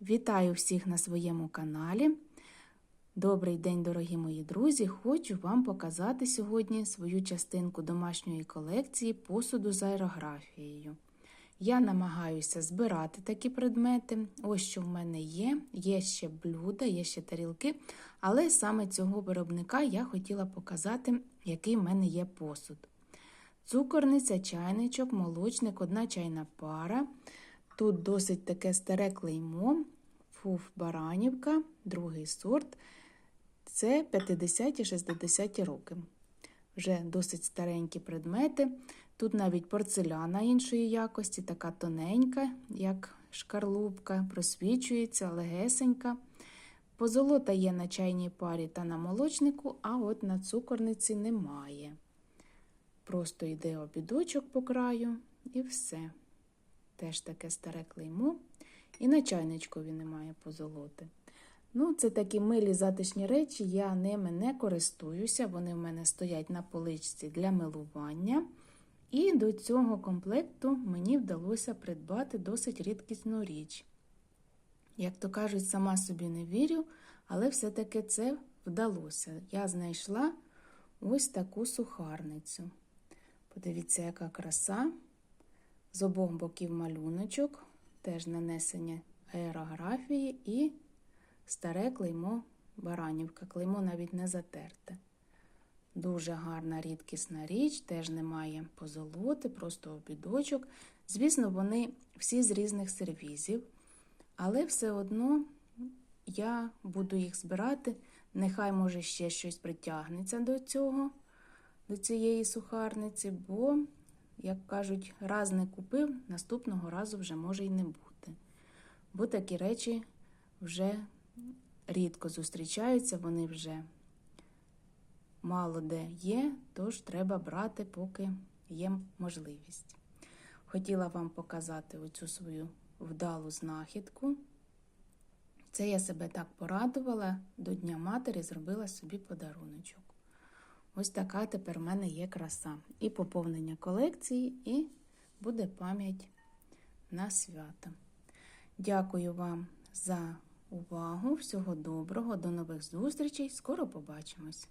Вітаю всіх на своєму каналі. Добрий день, дорогі мої друзі! Хочу вам показати сьогодні свою частинку домашньої колекції посуду з аерографією. Я намагаюся збирати такі предмети. Ось що в мене є. Є ще блюда, є ще тарілки, але саме цього виробника я хотіла показати, який в мене є посуд. Цукорниця, чайничок, молочник, одна чайна пара. Тут досить таке старе клеймо, фуф Баранівка, другий сорт. Це 50-60 роки. Вже досить старенькі предмети. Тут навіть порцеляна іншої якості, така тоненька, як шкарлупка, просвічується, легесенька. Позолота є на чайній парі та на молочнику, а от на цукорниці немає. Просто йде обідочок по краю і все. Теж таке старе клеймо. І на чайничкові немає позолоти. Ну, це такі милі затишні речі, я ними не користуюся, вони в мене стоять на поличці для милування. І до цього комплекту мені вдалося придбати досить рідкісну річ. Як то кажуть, сама собі не вірю, але все-таки це вдалося. Я знайшла ось таку сухарницю. Подивіться, яка краса. З обох боків малюночок, теж нанесення аерографії і старе клеймо Баранівка. Клеймо навіть не затерте. Дуже гарна рідкісна річ, теж немає позолоти, просто обідочок. Звісно, вони всі з різних сервізів, але все одно я буду їх збирати. Нехай, може, ще щось притягнеться до цього, до цієї сухарниці, бо, як кажуть, раз не купив, наступного разу вже може й не бути. Бо такі речі вже рідко зустрічаються, вони вже мало де є, тож треба брати, поки є можливість. Хотіла вам показати оцю свою вдалу знахідку. Це я себе так порадувала, до Дня Матері зробила собі подаруночок. Ось така тепер в мене є краса. І поповнення колекції, і буде пам'ять на свято. Дякую вам за увагу. Всього доброго, до нових зустрічей. Скоро побачимось!